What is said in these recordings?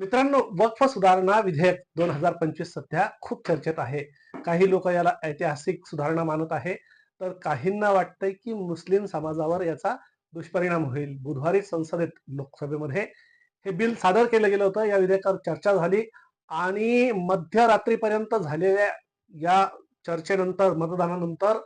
मित्रांनो वक्फ सुधारणा विधेयक दोन हजार पंचवीस सध्या खूप चर्चेत आहे. काही लोक याला ऐतिहासिक सुधारणा मानत आहे. तर काहींना वाटतंय की मुस्लिम समाजावर याचा दुष्परिणाम होईल. बुधवारी संसदेत लोकसभेमध्ये हे बिल सादर केलं गेलं होतं. या विधेयकावर चर्चा झाली आणि मध्यरात्रीपर्यंत झालेल्या या चर्चेनंतर मतदानानंतर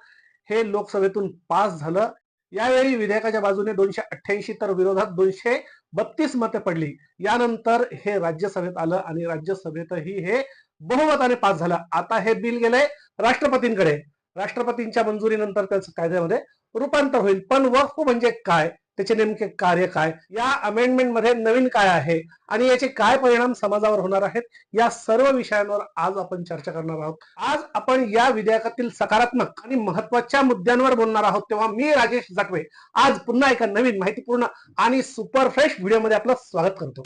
हे लोकसभेतून पास झालं. यावेळी विधेयकाच्या बाजूने दोनशे अठ्ठ्याऐंशी तर विरोधात दोनशे बत्तीस मते पडली. यानंतर हे राज्यसभेत आलं आणि राज्यसभेतही हे बहुमताने पास झालं. आता हे बिल गेलंय राष्ट्रपतींकडे. राष्ट्रपतींच्या मंजुरीनंतर त्याचं कायद्यामध्ये रूपांतर होईल. पण वक्फ म्हणजे काय? त्याचे नेमके कार्य काय? या अमेंडमेंटमध्ये नवीन काय आहे? आणि याचे काय परिणाम समाजावर होणार आहेत? या सर्व विषयांवर आज आपण चर्चा करणार आहोत. आज आपण या विधेयकातील सकारात्मक आणि महत्त्वाच्या मुद्द्यांवर बोलणार आहोत. तेव्हा मी राजेश जाटवे आज पुन्हा एका नवीन माहितीपूर्ण आणि सुपर फ्रेश व्हिडिओमध्ये आपलं स्वागत करतो.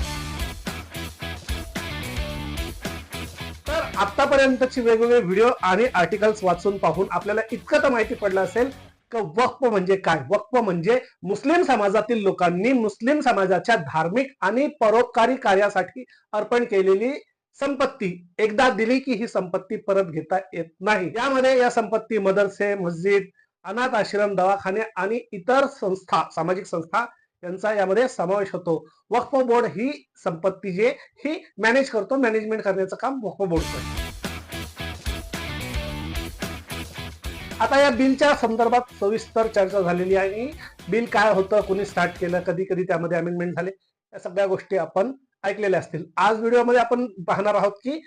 तर आतापर्यंतची वेगवेगळे व्हिडिओ आणि आर्टिकल्स वाचून पाहून आपल्याला इतकं तर माहिती पडलं असेल का वक्फ म्हणजे काय? वक्फ म्हणजे मुस्लिम समाजातील लोकांनी मुस्लिम समाजाच्या धार्मिक आणि परोपकारी कार्यासाठी अर्पण केलेली संपत्ती. एकदा दिली की ही संपत्ती परत घेता येत नाही. यामध्ये या संपत्ती मदरसे मस्जिद अनाथ आश्रम दवाखाने आणि इतर संस्था सामाजिक संस्था यांचा यामध्ये समावेश होतो. वक्फ बोर्ड ही संपत्ती जे ही मॅनेज करतो मॅनेजमेंट करण्याचं काम वक्फ बोर्ड करतो आता या बिलच्या संदर्भात सविस्तर चर्चा झालेली आहे. बिल काय होतं कोणी स्टार्ट केलं कधी कधी त्यामध्ये अमेंडमेंट झाले या सगळ्या गोष्टी आपण ऐकलेल्या असतील. आज व्हिडिओमध्ये आपण पाहणार आहोत की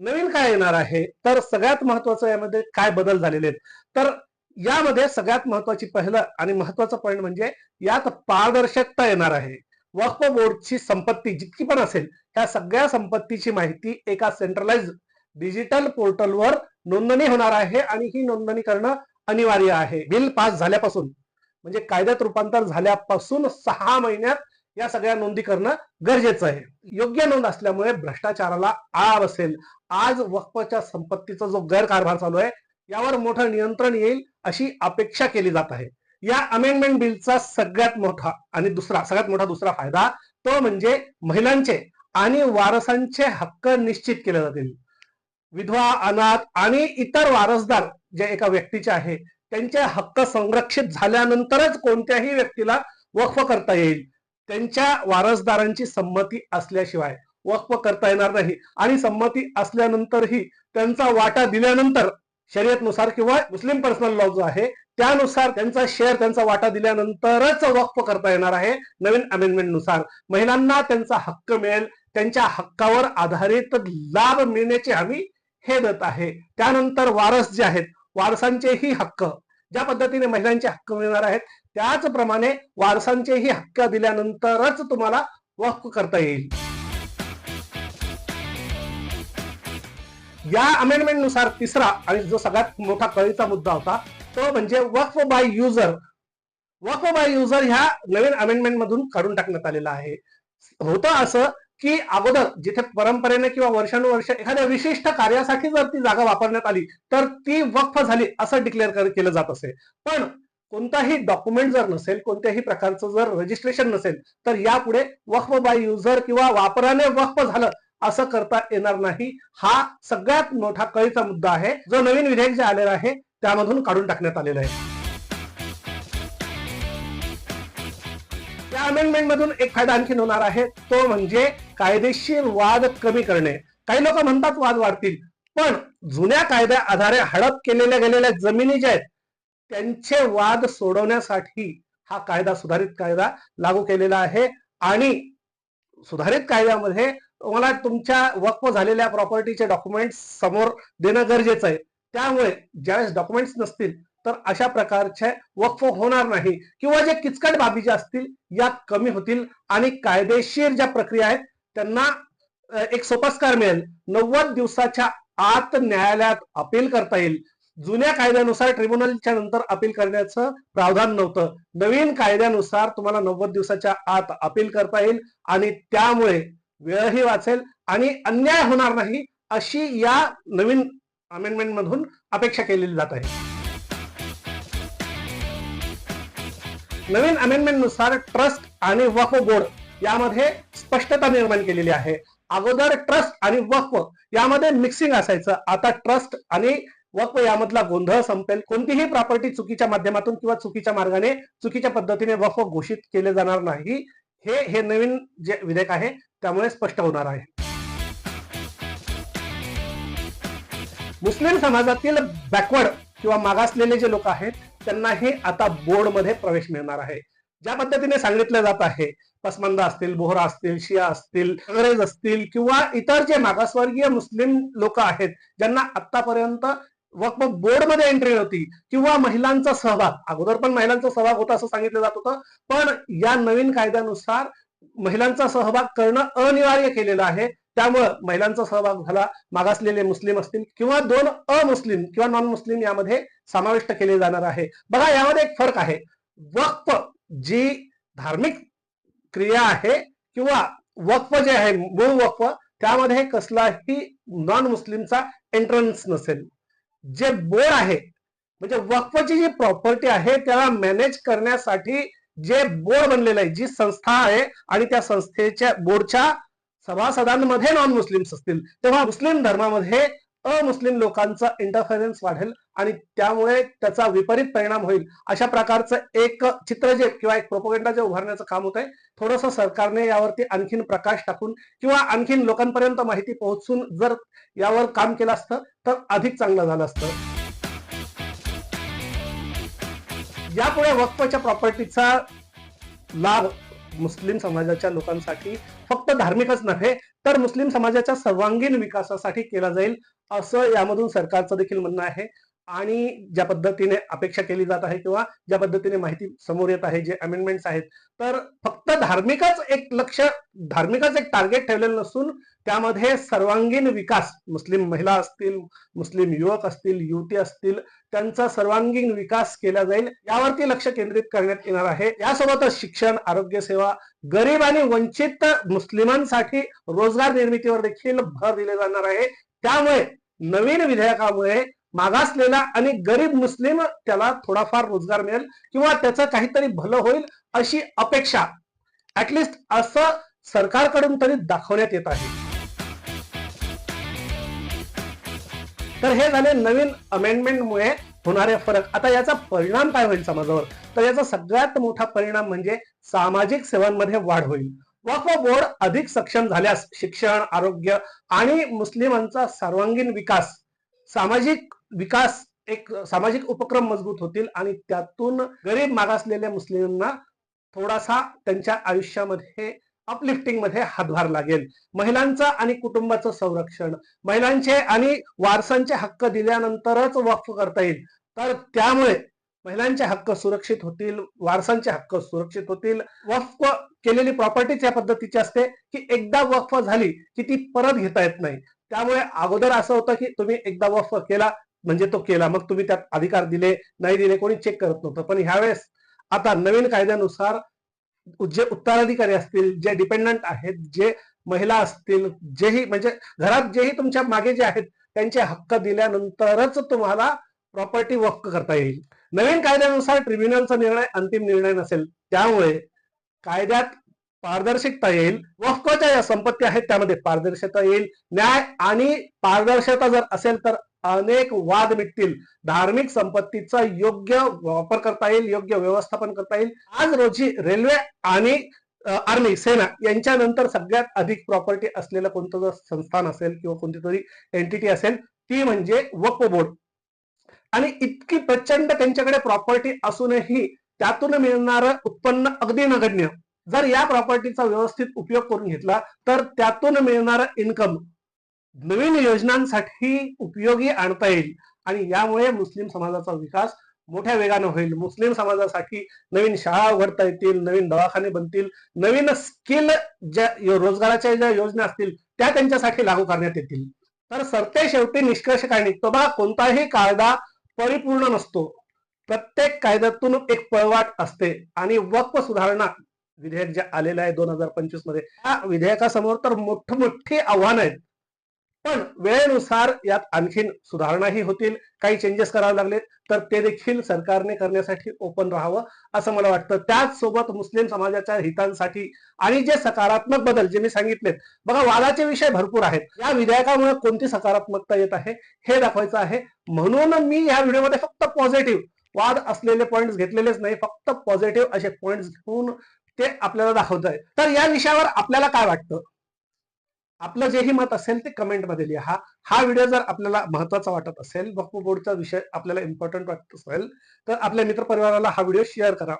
नवीन काय येणार आहे तर सगळ्यात महत्वाचं यामध्ये काय बदल झालेले आहेत. तर यामध्ये सगळ्यात महत्वाची पहिलं आणि महत्वाचं पॉईंट म्हणजे यात पारदर्शकता येणार आहे. वक्फ बोर्डची संपत्ती जितकी पण असेल त्या सगळ्या संपत्तीची माहिती एका सेंट्रलाइज डिजिटल पोर्टलवर नोंदणी होणार आहे आणि ही नोंदणी करणं अनिवार्य आहे. बिल पास झाल्यापासून म्हणजे कायद्यात रूपांतर झाल्यापासून सहा महिन्यात या सगळ्या नोंदी करणं गरजेचं आहे. योग्य नोंद असल्यामुळे भ्रष्टाचाराला आळा बसेल. आज वक्फच्या संपत्तीचा जो गैरकारभार चालू आहे यावर मोठं नियंत्रण येईल अशी अपेक्षा केली जात आहे. या अमेंडमेंट बिलचा सगळ्यात मोठा आणि दुसरा सगळ्यात मोठा दुसरा फायदा तो म्हणजे महिलांचे आणि वारसांचे हक्क निश्चित केले जातील. विधवा अनाथ आणि इतर वारसदार जे एका व्यक्तीचे आहे त्यांचे हक्क संरक्षित झाल्यानंतरच कोणत्याही व्यक्तीला वक्फ करता येईल. त्यांच्या वारसदारांची संमती असल्याशिवाय वक्फ करता येणार नाही. आणि संमती असल्यानंतरही त्यांचा वाटा दिल्यानंतर शर्यतनुसार किंवा मुस्लिम पर्सनल लॉ जो आहे त्यानुसार त्यांचा शेअर त्यांचा वाटा दिल्यानंतरच वक्फ करता येणार आहे नवीन अमेंडमेंटनुसार महिलांना त्यांचा हक्क मिळेल त्यांच्या हक्कावर आधारित लाभ मिळण्याची हमी हे देत आहे. त्यानंतर वारस जे आहेत वारसांचेही हक्क. ज्या पद्धतीने महिलांचे हक्क मिळणार आहेत त्याचप्रमाणे वारसांचेही हक्क दिल्यानंतरच तुम्हाला वक्फ करता येईल. या अमेंडमेंटनुसार तिसरा आणि जो सगळ्यात मोठा कळीचा मुद्दा होता तो म्हणजे Waqf by user. Waqf by user ह्या नवीन अमेंडमेंट मधून काढून टाकण्यात आलेला आहे. होतं असं की अगोदर जिथे परंपरेने किंवा वर्षानुवर्ष एखाद्या विशिष्ट कार्यासाठी जर ती जागा वापरण्यात आली तर ती वक्फ झाली असं डिक्लेअर केलं जात असे. पण कोणताही डॉक्युमेंट जर नसेल कोणत्याही प्रकारचं जर रजिस्ट्रेशन नसेल तर यापुढे वक्फ बाय युजर किंवा वापराने वक्फ झालं असं करता येणार नाही. हा सगळ्यात मोठा कळीचा मुद्दा आहे जो नवीन विधेयक जे आलेला आहे त्यामधून काढून टाकण्यात आलेला आहे. अमेंडमेंट मधून एक फायदा आणखीन होणार आहे. तो म्हणजे कायदेशीर वाद कमी करणे. काही लोक म्हणतात वाद वाढतील पण जुन्या कायद्या आधारे हडप केलेल्या गेलेल्या जमिनी ज्या आहेत त्यांचे वाद सोडवण्यासाठी हा कायदा सुधारित कायदा लागू केलेला आहे. आणि सुधारित कायद्यामध्ये तुम्हाला तुमच्या वक्फ झालेल्या प्रॉपर्टीचे डॉक्युमेंट्स समोर देणं गरजेचं आहे. त्यामुळे ज्यावेळेस डॉक्युमेंट्स नसतील तर अशा प्रकारचे वक्फ होणार नाही. किंवा जे किचकट बाबी ज्या असतील या कमी होतील. आणि कायदेशीर ज्या प्रक्रिया आहेत त्यांना एक सोपस्कार मिळेल. नव्वद दिवसाच्या आत न्यायालयात अपील करता येईल. जुन्या कायद्यानुसार ट्रिब्युनलच्या नंतर अपील करण्याचं प्रावधान नव्हतं. नवीन कायद्यानुसार तुम्हाला नव्वद दिवसाच्या आत अपील करता येईल. आणि त्यामुळे वेळही वाचेल. आणि अन्याय होणार नाही अशी या नवीन अमेंडमेंट मधून अपेक्षा केलेली जात आहे. नवीन अमेंडमेंटनुसार ट्रस्ट आणि वक्फ बोर्ड यामध्ये स्पष्टता निर्माण केलेली आहे. अगोदर ट्रस्ट आणि वक्फ यामध्ये मिक्सिंग असायचं. आता ट्रस्ट आणि वक्फ यामधला गोंधळ संपेल. कोणतीही प्रॉपर्टी चुकीच्या माध्यमातून किंवा चुकीच्या मार्गाने चुकीच्या पद्धतीने वक्फ घोषित केले जाणार नाही. हे हे नवीन जे विधेयक आहे त्यामुळे स्पष्ट होणार आहे. मुस्लिम समाजातील बॅकवर्ड किंवा मागासलेले जे लोक आहेत त्यांनाही आता बोर्डमध्ये प्रवेश मिळणार आहे. ज्या पद्धतीने सांगितलं जात आहे पसमंद असतील बोहरा असतील शिया असतील अंग्रेज असतील किंवा इतर जे मागासवर्गीय मुस्लिम लोक आहेत ज्यांना आतापर्यंत वक्फ बोर्डमध्ये एंट्री होती किंवा महिलांचा सहभाग अगोदर पण महिलांचा सहभाग होता असं सांगितलं जात होतं पण या नवीन कायद्यानुसार महिलांचा सहभाग करणं अनिवार्य केलेलं आहे. त्यामुळं महिलांचा सहभाग झाला. मागासलेले मुस्लिम असतील किंवा दोन अमुस्लिम किंवा नॉन मुस्लिम यामध्ये समाविष्ट केले जाणार आहे. बघा यामध्ये एक फरक आहे. वक्फ जी धार्मिक क्रिया आहे किंवा वक्फ जे आहे मूळ वक्फ त्यामध्ये कसलाही नॉन मुस्लिमचा एंट्रन्स नसेल. जे बोर्ड आहे म्हणजे वक्फची जी प्रॉपर्टी आहे त्याला मॅनेज करण्यासाठी जे बोर्ड बनलेलं आहे जी संस्था आहे आणि त्या संस्थेच्या बोर्डच्या सभासदांमध्ये नॉन मुस्लिम्स असतील तेव्हा मुस्लिम धर्मामध्ये अमुस्लिम लोकांचा इंटरफरन्स वाढेल आणि त्यामुळे त्याचा विपरीत परिणाम होईल. अशा प्रकारचं एक चित्र जे किंवा एक प्रोपोगेंडा जे उभारण्याचं काम होत आहे थोडस सरकारने यावरती आणखीन प्रकाश टाकून किंवा आणखीन लोकांपर्यंत माहिती पोहोचून जर यावर काम केलं असतं तर अधिक चांगलं झालं असतं. यापुढे वक्फच्या प्रॉपर्टीचा लाभ मुस्लिम समाजाच्या लोकांसाठी फक्त धार्मिकच नव्हे तर मुस्लिम समाजाच्या सर्वांगीण विकासासाठी केला जाईल असं यामधून सरकारचं देखील म्हणणं आहे. आणि ज्या पद्धतीने अपेक्षा केली जात आहे किंवा ज्या पद्धतीने माहिती समोर येत आहे जे अमेंडमेंट्स आहेत तर फक्त धार्मिकच एक लक्ष धार्मिकच एक टार्गेट ठेवलेलं नसून त्यामध्ये सर्वांगीण विकास मुस्लिम महिला असतील मुस्लिम युवक असतील युवती असतील त्यांचा सर्वांगीण विकास केला जाईल यावरती लक्ष केंद्रित करण्यात येणार आहे. यासोबतच शिक्षण आरोग्य सेवा गरीब आणि वंचित मुस्लिमांसाठी रोजगार निर्मितीवर देखील भर दिले जाणार आहे. त्यामुळे नवीन विधेयकामुळे मागासलेला आणि गरीब मुस्लिम त्याला थोडाफार रोजगार मिळेल किंवा त्याचं काहीतरी भलं होईल अशी अपेक्षा. ऍटलिस्ट असं सरकारकडून तरी दाखवण्यात येत आहे. तर हे झाले नवीन अमेंडमेंटमुळे होणारे फरक. आता याचा परिणाम काय होईल समाजावर? तर याचा सगळ्यात मोठा परिणाम म्हणजे सामाजिक सेवांमध्ये वाढ होईल. वक्फ बोर्ड अधिक सक्षम झाल्यास शिक्षण आरोग्य आणि मुस्लिमांचा सर्वांगीण विकास सामाजिक विकास एक सामाजिक उपक्रम मजबूत होतील आणि त्यातून गरीब मागासलेल्या मुस्लिमांना थोडासा त्यांच्या आयुष्यामध्ये अपलिफ्टिंगमध्ये हातभार लागेल. महिलांचं आणि कुटुंबाचं संरक्षण महिलांचे आणि वारसांचे हक्क दिल्यानंतरच वक्फ करता येईल. तर त्यामुळे महिलांचे हक्क सुरक्षित होतील वारसांचे हक्क सुरक्षित होतील. वक्फ केलेली प्रॉपर्टीच या पद्धतीची असते की एकदा वक्फ झाली की ती परत घेता येत नाही. त्यामुळे अगोदर असं होतं की तुम्ही एकदा वक्फ केला म्हणजे तो केला. मग तुम्ही त्यात अधिकार दिले नाही दिले कोणी चेक करत नव्हतं. पण ह्यावेळेस आता नवीन कायद्यानुसार जे उत्तराधिकारी असतील जे डिपेंडंट आहेत जे महिला असतील जेही म्हणजे घरात जेही तुमच्या मागे जे आहेत त्यांचे हक्क दिल्यानंतरच तुम्हाला प्रॉपर्टी वक्क करता येईल. नवीन कायद्यानुसार ट्रिब्युनलचा निर्णय अंतिम निर्णय नसेल त्यामुळे कायद्यात पारदर्शकता येईल. वक्फच्या ज्या संपत्ती आहेत त्यामध्ये पारदर्शकता येईल. न्याय आणि पारदर्शकता जर असेल तर अनेक वाद मिटतील. धार्मिक संपत्तीचा योग्य वापर करता येईल योग्य व्यवस्थापन करता येईल. आज रोजी रेल्वे आणि आर्मी सेना यांच्यानंतर सगळ्यात अधिक प्रॉपर्टी असलेलं कोणतं जर संस्थान असेल किंवा कोणती तरी एंटिटी असेल ती म्हणजे वक्फ बोर्ड. आणि इतकी प्रचंड त्यांच्याकडे प्रॉपर्टी असूनही त्यातून मिळणारं उत्पन्न अगदी नगण्य. जर या प्रॉपर्टीचा व्यवस्थित उपयोग करून घेतला तर त्यातून मिळणारं इन्कम नवीन योजनांसाठी उपयोगी आणता येईल आणि यामुळे मुस्लिम समाजाचा विकास मोठ्या वेगानं होईल. मुस्लिम समाजासाठी नवीन शाळा उघडता येतील नवीन दवाखाने बनतील नवीन स्किल ज्या रोजगाराच्या ज्या योजना असतील त्या त्यांच्यासाठी लागू करण्यात येतील. तर सरते शेवटी निष्कर्ष काय निघतो बघा कोणताही कायदा परिपूर्ण नसतो. प्रत्येक कायद्यातून एक पळवाट असते आणि वक्फ सुधारणा विधेयक जे आलेलं आहे दोन हजार पंचवीसमध्ये त्या विधेयकासमोर तर मोठमोठी आव्हानं आहेत. पण वेळेनुसार यात आणखीन सुधारणाही होतील काही चेंजेस करावे लागले तर ते देखील सरकारने करण्यासाठी ओपन राहावं असं मला वाटतं. त्याच सोबत मुस्लिम समाजाच्या हितांसाठी आणि जे सकारात्मक बदल जे मी सांगितलेत बघा वादाचे विषय भरपूर आहेत. या विधेयकामुळे कोणती सकारात्मकता येत आहे? हे दाखवायचं आहे. म्हणून मी या व्हिडिओमध्ये फक्त पॉझिटिव्ह वाद असलेले पॉईंट्स घेतलेलेच नाही फक्त पॉझिटिव्ह असे पॉईंट्स घेऊन ते आपल्याला दाखवत आहे तर या विषयावर आपल्याला काय वाटतं? आपलं जेही मत असेल ते कमेंटमध्ये लिहा. हा व्हिडिओ जर आपल्याला महत्त्वाचा वाटत असेल वक्फ बोर्डचा विषय आपल्याला इम्पॉर्टंट वाटत असेल तर आपल्या मित्रपरिवाराला हा व्हिडिओ शेअर करा.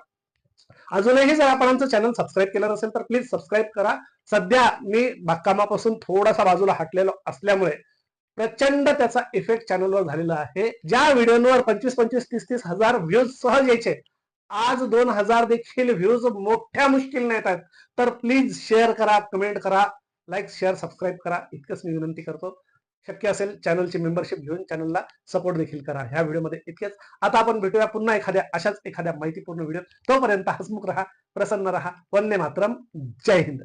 अजूनही जर आपण आमचं चॅनल सबस्क्राईब केलं नसेल तर प्लीज सबस्क्राईब करा. सध्या मी बागकामापासून थोडासा बाजूला हटलेलो असल्यामुळे प्रचंड त्याचा इफेक्ट चॅनलवर झालेला आहे. ज्या व्हिडिओवर पंचवीस पंचवीस तीस तीस हजार व्ह्यूज सहज यायचे आज दोन हजार देखील व्ह्यूज मोठ्या मुश्किल येत आहेत. तर प्लीज शेअर करा कमेंट करा. लाईक शेअर सबस्क्राईब करा. इतकंच मी विनंती करतो. शक्य असेल चॅनलची मेंबरशिप घेऊन चॅनलला सपोर्ट देखील करा. ह्या व्हिडिओमध्ये इतकेच. आता आपण भेटूया पुन्हा एखाद्या अशाच एखाद्या माहितीपूर्ण व्हिडिओ तोपर्यंत हसमुख राहा प्रसन्न राहा. वंदे मातरम. जय हिंद.